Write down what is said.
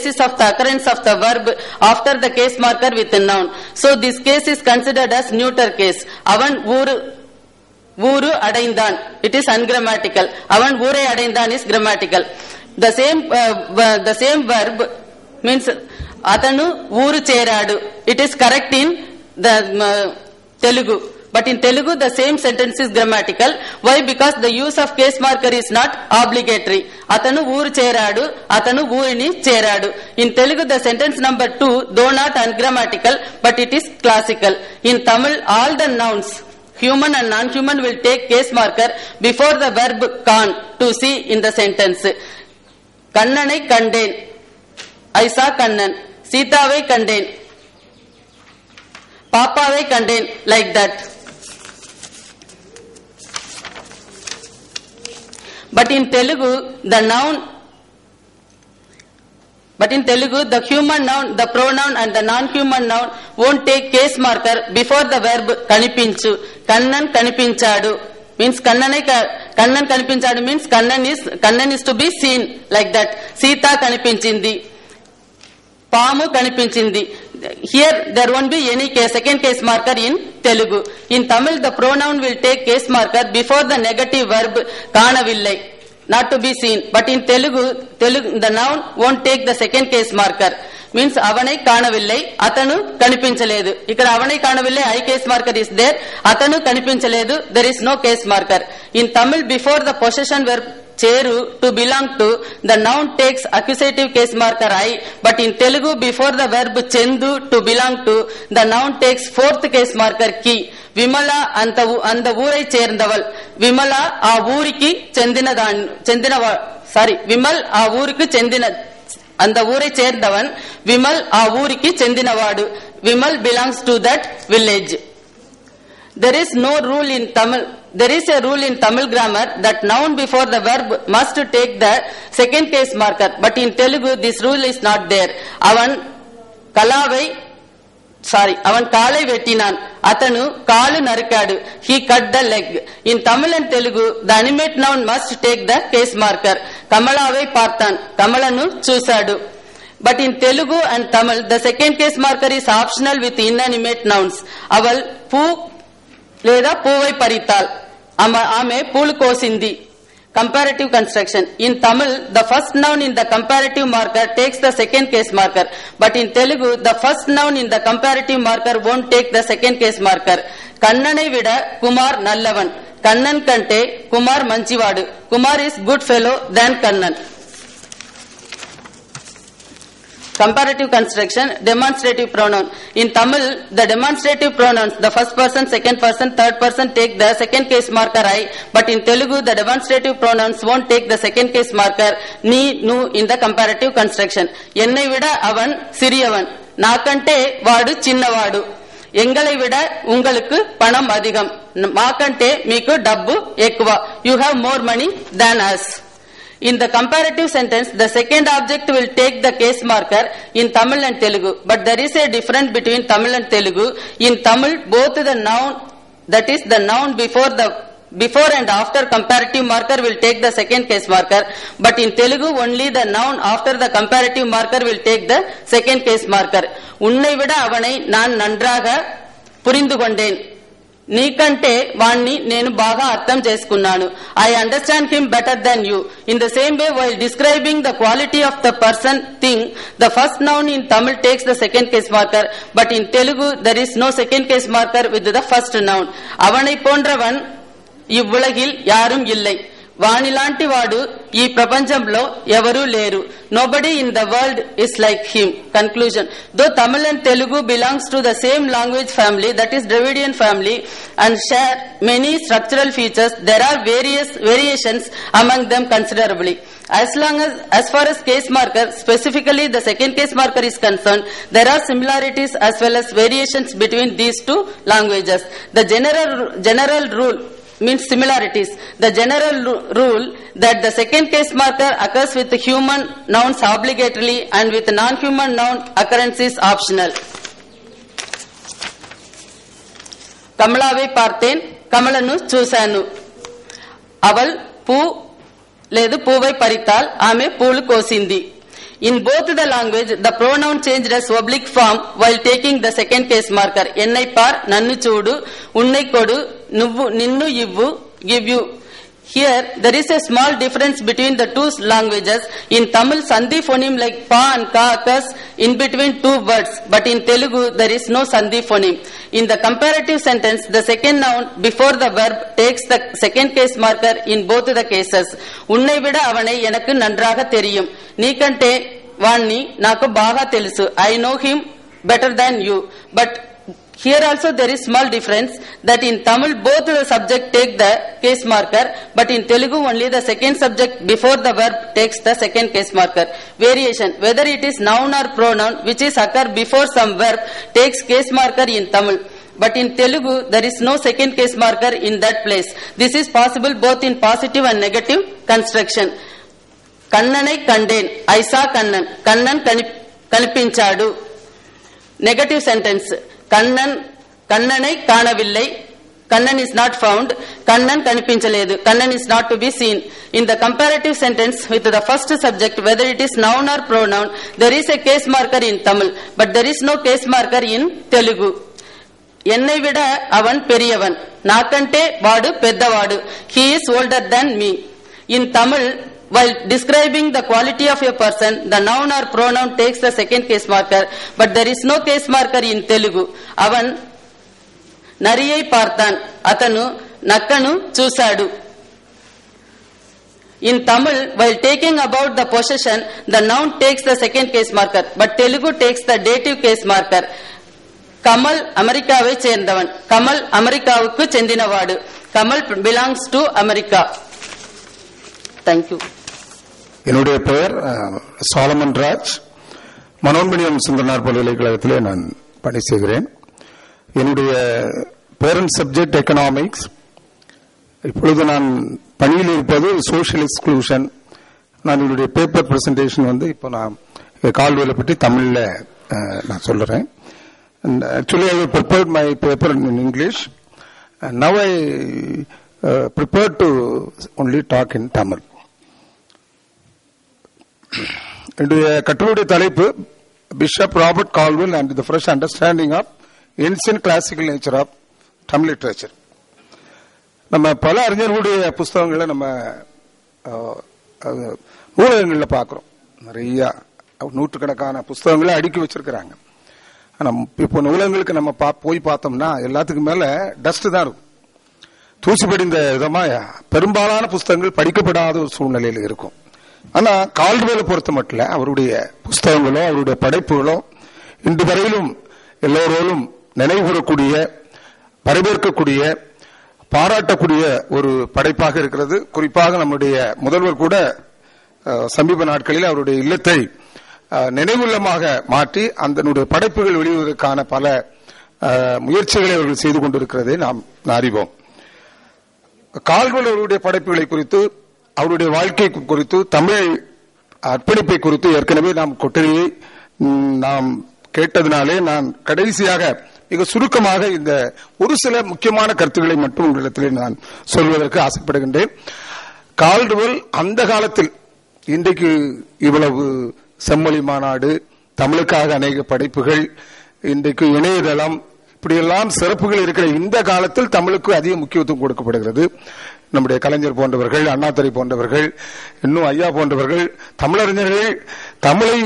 basis of the occurrence of the verb after the case marker with a noun. So this case is considered as neuter case. அவன் ஊரு ஊரு அடைந்தான் it is ungrammatical அவன் ஊரை அடைந்தான் is grammatical the same uh, v- the same verb means అతను ఊరు చేరాడు it is correct in the uh, telugu but in telugu the same sentence is grammatical why because the use of case marker is not obligatory అతను ఊరు చేరాడు అతను ఊరిని చేరాడు in telugu the sentence number 2 though not ungrammatical but it is classical in tamil all the nouns human and non-human will take case marker before the verb can to see in the sentence. கண்ணனை கண்டேன் ஐ சா கண்ணன் சீதாவை கண்டேன் பாப்பாவை கண்டேன் like that But in Telugu, the noun, but in Telugu, the human noun, the pronoun and the non-human noun won't take case marker before the verb kanipinchu. Kannan kanipinchadu means kannane kannan kanipinchadu means kannan is kannan is to be seen like that. Sita kanipinchindi. పాము కనిపించింది here there won't be any case, second case marker in Telugu. In Tamil the pronoun will take case marker before the negative verb kaanavillai. Not to be seen. But in Telugu, Telugu the noun won't take the second case marker. means అవనై కానవిల్లై అతను కనిపించలేదు ఇక్కడ అవనై కానవిల్లై i case marker is there అతను కనిపించలేదు there is no case marker in Tamil before the possession verb చేరు to belong to the noun takes accusative case marker I but in Telugu before the verb Chandu to belong to the noun takes fourth case marker కి విమల అంత అంత ఊరై చేరిందవల్ విమల ఆ ఊరికి చెందిన దాన్ని చెందిన sorry Vimal ఆ ఊరికి చెందిన அந்த ஊரை சேர்ந்தவன் விமல் ஆ ஊருக்கு செந்தினவாடு Vimal belongs to that village there is no rule in Tamil There is a rule in Tamil grammar that noun before the verb must take the second case marker. But in Telugu, this rule is not there. அவன் கலாவை sorry அவன் காலை வெட்டினான் అతను కాలు నరికాడు he cut the leg in Tamil and Telugu the animate noun must take the case marker కమలావై పార్తాన్ కమలను చూశాడు but in Telugu and Tamil the second case marker is optional with ఇన్అనిమేట్ nouns Aval పూ లేదా పూవై పరితాల్ ఆమె పూలు కోసింది comparative construction. In tamil the first noun in the comparative marker takes the second case marker. But in telugu the first noun in the comparative marker won't take the second case marker. Kannanai vida kumar nallavan. Kannan kante kumar manchivadu kumar is good fellow than kannan comparative construction demonstrative pronoun in tamil the demonstrative pronouns the first person second person third person take the second case marker i but in telugu the demonstrative pronouns won't take the second case marker ni nu in the comparative construction என்னை விட அவன் சிறியவன் నాకంటే వాడు చిన్నవాడు ఎంగళை విడ உங்களுக்கு పణం అధికం మాకంటే మీకు డబ్బు ఎక్కువ you have more money than us In the comparative sentence, the second object will take the case marker in Tamil and Telugu. But there is a difference between Tamil and Telugu. In Tamil, both the noun, that is the noun before the before and after comparative marker will take the second case marker. But in Telugu, only the noun after the comparative marker will take the second case marker. உன்னை விட அவனை நான் நன்றாக புரிந்து கொண்டேன் నీకంటే వాణ్ణి నేను బాగా అర్థం చేసుకున్నాను. I understand him better than you in the same way while describing the quality of the person thing the first noun in Tamil takes the second case marker but in Telugu there is no second case marker with the first noun అవనై போன்றவன் இவ்வுலகில் யாரும் இல்லை. వానిలాంటి వాడు ఈ ప్రపంచంలో ఎవరూ లేరు nobody in the world is like him conclusion though Tamil and Telugu belongs to the same language family that is Dravidian family and share many structural features there are various variations among them considerably as long as as far as case marker specifically the second case marker is concerned there are similarities as well as variations between these two languages the general general rule means similarities. The general rule that the second case marker occurs with human nouns obligatorily and with non-human noun occurrence is optional. కమలావై పార్తేన్ కమలను చూశాను అవల్ పూ లేదు పూవై పరితాల్ ఆమె పూలు కోసింది In both the language, the pronoun changed as oblique form while taking the second case marker. என்னை பார், நன்னு சூடு, உன்னை கொடு, நுவ்வு நின்னு இவ்வு give you Here, there is a small difference between the two languages. In Tamil, Sandhi phoneme like pa and ka occurs in between two words, but in Telugu, there is no Sandhi phoneme. In the comparative sentence, the second noun before the verb takes the second case marker in both the cases. உன்னை விட அவனை எனக்கு நன்றாக தெரியும் నీకంటే వాణ్ణి నాకు బాగా తెలుసు I know him better than you but Here also there is small difference that in Tamil both the subject take the case marker but in Telugu only the second subject before the verb takes the second case marker. Variation whether it is noun or pronoun which is occur before some verb takes case marker in Tamil. But in Telugu, there is no second case marker in that place. This is possible both in positive and negative construction. కన్ననై కండేన్ ఐసా Kannan Kannan కని కనిపించాడు negative sentence Kannan కన్ననై కాణవిల్లై Kannan is not found Kannan కనిపించలేదు Kannan is not to be seen in the comparative sentence with the first subject whether it is noun are pronoun there is a case marker in Tamil but there is no case marker in Telugu என்னை விட அவன் பெரியவன் நாக்கண்டே வாடு பெத்தவாடு he is older than me in tamil while describing the quality of a person the noun or pronoun takes the second case marker but there is no case marker in telugu அவன் నరియై பார்த்தான் అతను నక్కను చూశాడు In Tamil, while taking about the possession, the noun takes the second case marker, but Telugu takes the dative case marker. Kamal அமெரிக்காவை சேர்ந்தவன் கமல் அமெரிக்காவுக்கு செந்தினவாடு Kamal belongs to America thank you என்னுடைய பெயர் சாலமன் ராஜ். மனோன்மணியம் சுந்தரனார் பல்கலைக்கழகத்திலே நான் பணி செய்கிறேன். என்னுடைய பேரண்ட் சப்ஜெக்ட் எக்கனாமிக்ஸ் இப்பொழுது நான் பணியில் இருப்பது சோஷியல் எக்ஸ்க்ளூஷன் நான் என்னுடைய பேப்பர் பிரசன்டேஷன் வந்து இப்போ நான் கால்வேலை பற்றி தமிழில் நான் சொல்லுறேன் actually I prepared my paper in English now I prepare to only talk in Tamil என்னுடைய கட்டுரையுடைய தலைப்பு Bishop Robert Caldwell and the fresh understanding of ancient classical nature of Tamil literature நம்ம பல அறிஞர்களுடைய புஸ்தகங்களை நம்ம நூலகங்களில் பார்க்குறோம். நிறையா நூற்றுக்கணக்கான புஸ்தகங்களை அடுக்கி வச்சிருக்கிறாங்க. ஆனால் இப்போ நூலகங்களுக்கு நம்ம பா- போய் பார்த்தோம்னா எல்லாத்துக்கும் மேலே டஸ்ட் தான் இருக்கும். தூசி படிந்த விதமாக பெரும்பாலான புஸ்தகங்கள் படிக்கப்படாத ஒரு சூழ்நிலையில் இருக்கும். ஆனா கால்டுவேலை பொறுத்த மட்டும் அவருடைய புஸ்தகங்களோ அவருடைய படைப்புகளோ இன்று வரையிலும் எல்லோரோடும் நினைவுகூரக்கூடிய வரவேற்கக்கூடிய பாராட்டக்கூடிய ஒரு படைப்பாக இருக்கிறது. குறிப்பாக நம்முடைய முதல்வர் கூட சமீப நாட்களில் அவருடைய இல்லத்தை அஹ், நினைவுள்ளமாக மாற்றி அதனுடைய படைப்புகள் வெளிவதற்கான பல முயற்சிகளை அவர்கள் செய்து கொண்டிருக்கிறதை நாம் அறிவோம். கால்வல் அவருடைய படைப்புகளை குறித்து அவருடைய வாழ்க்கை குறித்து தமிழ் அர்ப்பணிப்பை குறித்து ஏற்கனவே நாம் கொட்டரியை நாம் கேட்டதினாலே நான் கடைசியாக மிக சுருக்கமாக இந்த ஒரு சில முக்கியமான கருத்துக்களை மட்டும் உங்களிடத்திலே நான் சொல்வதற்கு ஆசைப்படுகின்றேன். கால்டுவல் அந்த காலத்தில் இன்றைக்கு இவ்வளவு செம்மொழி மாநாடு தமிழுக்காக அநேக படைப்புகள் இன்றைக்கு இணையதளம் இப்படியெல்லாம் சிறப்புகள் இருக்கிற இந்த காலத்தில் தமிழுக்கு அதிக முக்கியத்துவம் கொடுக்கப்படுகிறது. நம்முடைய கலைஞர் போன்றவர்கள் அண்ணாதுரை போன்றவர்கள் இன்னும் ஐயா போன்றவர்கள் தமிழறிஞர்கள் தமிழை